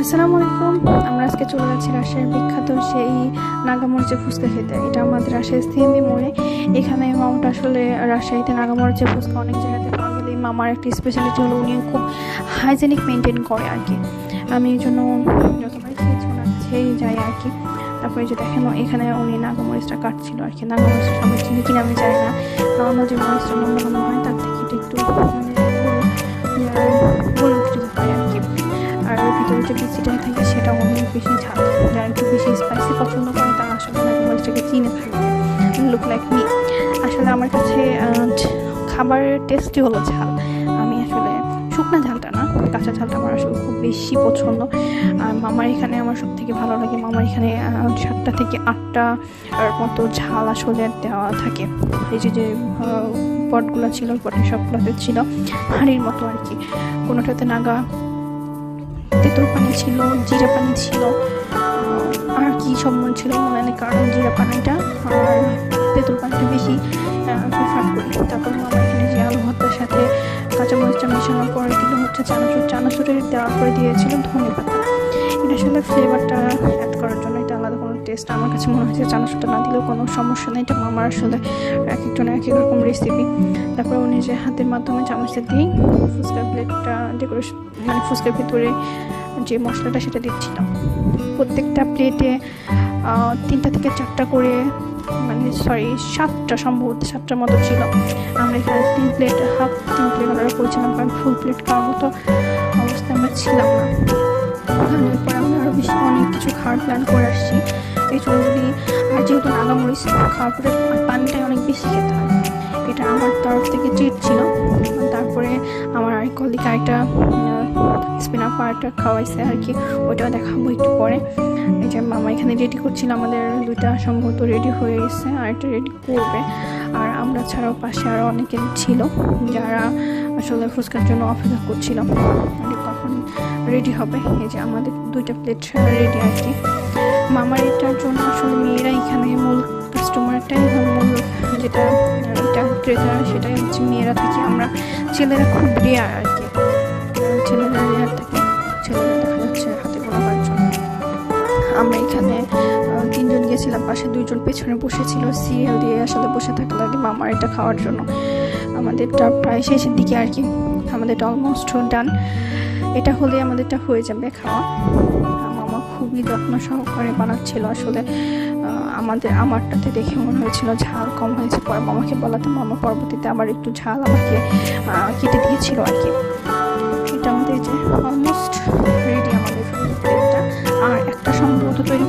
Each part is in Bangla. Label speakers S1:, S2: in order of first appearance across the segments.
S1: আসসালামু আলাইকুম। আমরা আজকে চলে যাচ্ছি রাজশাহীর বিখ্যাত সেই নাগামরিচের ফুচকা খেতে। এটা আমাদের রাজশাহী সিএমবি মোড়ে। এখানে মামাটা আসলে রাজশাহীতে নাগামরিচের ফুচকা অনেক জায়গাতে পাওয়া গেলে মামার একটি স্পেশালিটি হলো উনি খুব হাইজেনিক মেনটেন করে আর কি। আমি এই জন্য যতবার খেয়েছি ওনার যাই আর কি। তারপরে যে দেখেন এখানে উনি নাগামরিচটা কাটছিল আর কি। নাগামরিচটা সবাই চিনি কিনা আমি যাই না। নর্মাল যে মরিচটা লম্বা হয় তার থেকে একটু মানে ভিতরে যে বিচিটা থাকে সেটা অনেক বেশি ঝাল। যারা একটু বেশি স্পাইসি পছন্দ করে, তারা আসলে নাগামরিচটাকে চিনে থাকবে লুক লাইক মি আসলে আমার কাছে খাবারের টেস্টই হলো ঝাল। আমি আসলে শুকনা ঝালটা না, কাঁচা ঝালটা আমার আসলে খুব বেশি পছন্দ। আর মামার এখানে আমার সব থেকে ভালো লাগে, মামার এখানে সাতটা থেকে আটটা মতো ঝাল আসলে দেওয়া থাকে। এই যে যে পটগুলো ছিল পটের সবগুলোতে ছিল। হাঁড়ির মতো আর কি। কোনোটাতে নাগা তেঁতুল পানি ছিল, জিরা পানি ছিল আর কি সব মনে ছিল মনে নেই, কারণ জিরা পানিটা আর তেঁতুল পানিটা বেশি প্রিফার করি। তারপর মামা এখানে যে আলু ভর্তার সাথে কাঁচামরিচটা মেশানোর পরে দিল হচ্ছে চানাচুর। চানাচুরের দেওয়ার পরে দিয়েছিল ধনে পাতা। এটা আসলে ফ্লেভারটা অ্যাড করার জন্য এটা আলাদা কোনো টেস্ট আমার কাছে মনে হয়েছে চানাচুরটা না দিলেও কোনো সমস্যা নেই। এটা মামার আসলে এক একজন এক এক রকম রেসিপি তারপর উনি যে হাতের মাধ্যমে চামচটা দিয়েই ফুচকার প্লেটটা ডেকোরেশন মানে ফুচকার ভিতরে যে মশলাটা সেটা দিচ্ছিলাম প্রত্যেকটা প্লেটে তিনটা থেকে চারটা করে মানে সরি সাতটা সম্ভবত সাতটার মতো ছিল। আমরা এখানে তিন প্লেট হাফ তিন প্লেট অর্ডার করেছিলাম, কারণ ফুল প্লেট খাওয়ার মতো অবস্থায় আমরা ছিলাম না। কারণ এরপর আমরা আরও বেশি অনেক কিছু খাওয়ার প্ল্যান করে আসছি। এই জন্য আর যেহেতু নাগামরিচ খাওয়ার পরে পানিটাই অনেক বেশি খেতে হয়, এটা আমার তরফ থেকে ট্রিট ছিল। তারপরে আমার আরেক কলিক আরেকটা স্পিনার পাওয়ারটা খাওয়াইছে আর কি, ওইটাও দেখাবো একটু পরে। এই যে মামা এখানে রেডি করছিল, আমাদের দুইটা সম্ভবত রেডি হয়ে গেছে আর একটা রেডি করবে। আর আমরা ছাড়াও পাশে আরও অনেকে ছিল যারা আসলে ফুচকার জন্য অপেক্ষা করছিল। কখন রেডি হবে। এই যে আমাদের দুইটা প্লেট রেডি আর কি। মামার এটার জন্য আসলে মেয়েরা এখানে মূল কাস্টমারটাই মূল যেটা এটা ক্রেতা সেটাই হচ্ছে মেয়েরা থেকে আমরা ছেলেরা খুব রেয়ার আর আমরা এখানে তিনজন গেছিলাম, পাশে দুইজন পেছনে বসেছিল, সিরিয়াল দিয়ে আসলে বসে থাকা লাগে মামার এটা খাওয়ার জন্য। আমাদেরটা প্রায় শেষের দিকে আর কি, আমাদেরটা অলমোস্ট ডান এটা হলে আমাদেরটা হয়ে যাবে খাওয়া। মামা খুবই যত্ন সহকারে বানাচ্ছিল আসলে। আমাদের, আমারটাতে দেখে মনে হয়েছিল ঝাল কম হয়েছে, পরে মামাকে বলাতে, মামা পরবর্তীতে আবার একটু ঝাল আমাকে কেটে দিয়েছিল আর কি।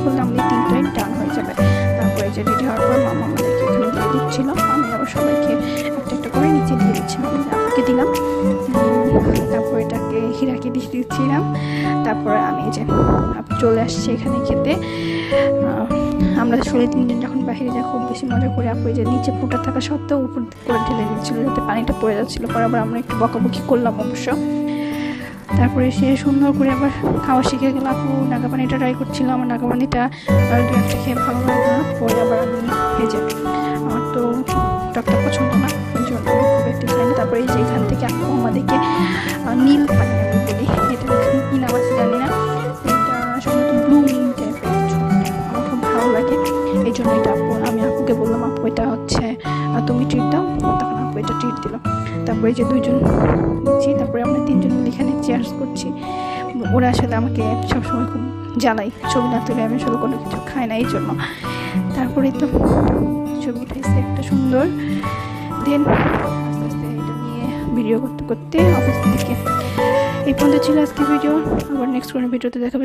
S1: করলে আমাদের তিনটাই ডান হয়ে যাবে। তারপরে যে রেডি হওয়ার পর মামা আমাদেরকে এখানে দিয়ে দিচ্ছিল। আমি আবার সবাইকে একটা একটা করে নিচে দিয়ে দিচ্ছিলাম আমি আপুকে দিলাম। তারপর এটাকে হীরাকে দিয়ে দিচ্ছিলাম। তারপরে আমি যে চলে আসছি এখানে খেতে। আমরা আসলে তিনজন যখন বাইরে যা খুব বেশি মজা করে আপু যে নিচে ফুটা থাকা সত্ত্বেও উপর করে ঢেলে দিচ্ছিল, যাতে পানিটা পড়ে যাচ্ছিল। পরে আবার আমরা একটু বকাবকি করলাম অবশ্য। তারপরে সে সুন্দর করে আবার খাওয়া শিখে গেল, আপু নাগা পানিটা ট্রাই করছিল আমার নাগা পানিটা আর দু একটা খেয়ে ভালো লাগে না, পরে আবার আমি ভেজে আমার তো টকটা পছন্দ না জন্য খুব একটা খাই তারপরে যে এখান থেকে আপু আমাদেরকে নীল পানি আমি বলি এটা হচ্ছে তুমি ট্রিট দাও, তখন আপু এটা ট্রিট দিল। তারপরে যে দুইজন নিচ্ছি, তারপরে আমরা তিনজন মিলে এখানে চেয়ার্স করছি। ওরা আসলে আমাকে সবসময় খুব জ্বালাই ছবি না তুলে, আমি আসলে কোনো কিছু খাই না, এই জন্য। তারপরে তো ছবি উঠাইছে একটা সুন্দর। দেন আস্তে আস্তে এটা নিয়ে ভিডিও করতে করতে অফিস থেকে। এই পর্যন্ত ছিল আজকে ভিডিও আবার নেক্সট কোনো ভিডিওতে দেখাবে।